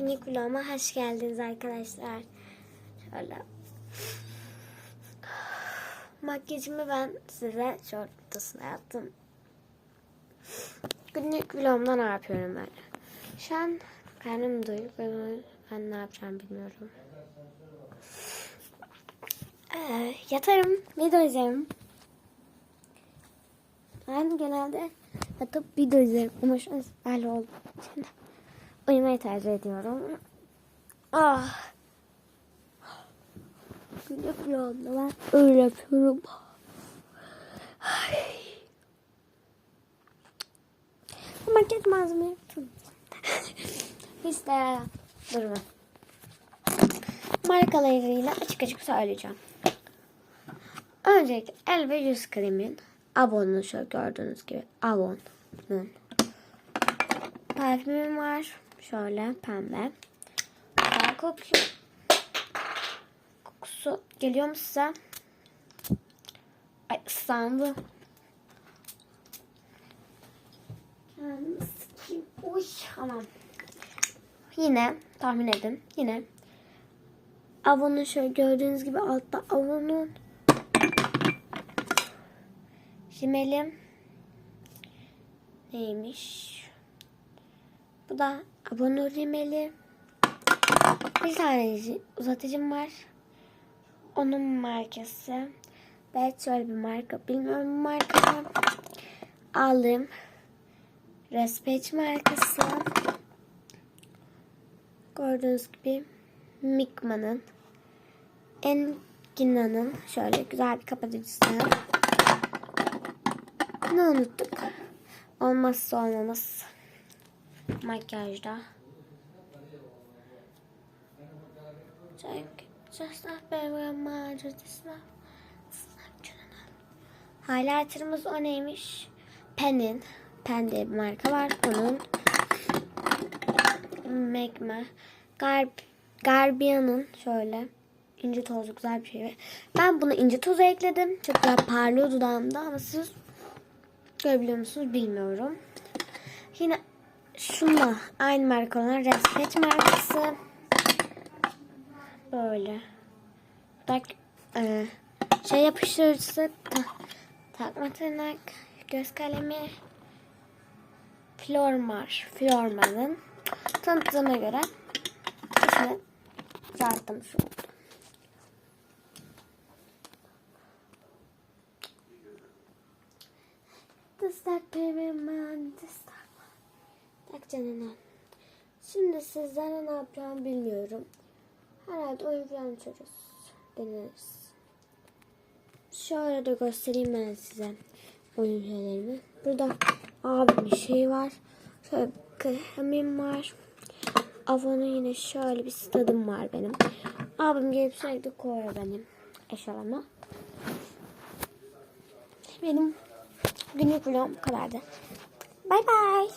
Günlük vloguma hoş geldiniz arkadaşlar. Şöyle. Makyajımı ben size videosuna yaptım. Günlük vlogumda ne yapıyorum ben? Şu an karnım doyuk ve ben ne yapacağım bilmiyorum. Ee, yatarım, video izlerim. Ben genelde yatıp video izlerim ama şu an oldu. Şimdi uyumayı tercih ediyorum. Ah. Günlük vlogumda ben öyle yapıyorum. Ay. Makyaj malzeme yaptım. İşte durma. Markalarıyla açık açık söyleyeceğim. Öncelikle el ve yüz kremin Avon'un şöyle gördüğünüz gibi Avon'un parfümüm var. Şöyle pembe. Daha kokuyor. Kokusu geliyor mu size? Ay ıslandı. Uy aman. Yine tahmin edin. Yine Avon'un şöyle gördüğünüz gibi altta Avon'un Şimelim neymiş? Bu da abone rimeli. Bir tane uzatıcım var. Onun markası. Belki şöyle bir marka. Bilmiyorum bu markayı. Aldım. Respect markası. Gördüğünüz gibi Mikma'nın Engina'nın şöyle güzel bir kapatıcısı. Ne unuttuk? Olmazsa olmamız makyajda. Check. Just not very much. Just not. Highlighter'ımız o neymiş? Pen'in. Pen diye bir marka var. Onun Megma. Garb Garbia'nın şöyle ince tozlu güzel bir şey. Ben buna ince tozu ekledim. Çok güzel parlıyor dudağımda ama siz görebiliyor musunuz bilmiyorum. Yine şunla aynı marka olan Respect markası. Böyle. Tak, e, şey yapıştırıcısı ta, takma tırnak göz kalemi Flormar Flormar'ın tanıtımına göre ismi yazdım şu. Dıstak perimen, dıstak. Tak canına. Şimdi sizlere ne yapacağımı bilmiyorum. Herhalde oyun falan açarız. Deneriz. Şöyle de göstereyim ben size oyun şeylerimi. Burada abimin şeyi var. Şöyle kremim var. Avon'un yine şöyle bir stadım var benim. Abim gelip sürekli koyuyor benim eşyalarıma. Benim günlük vlogum bu kadardı. Bye bye.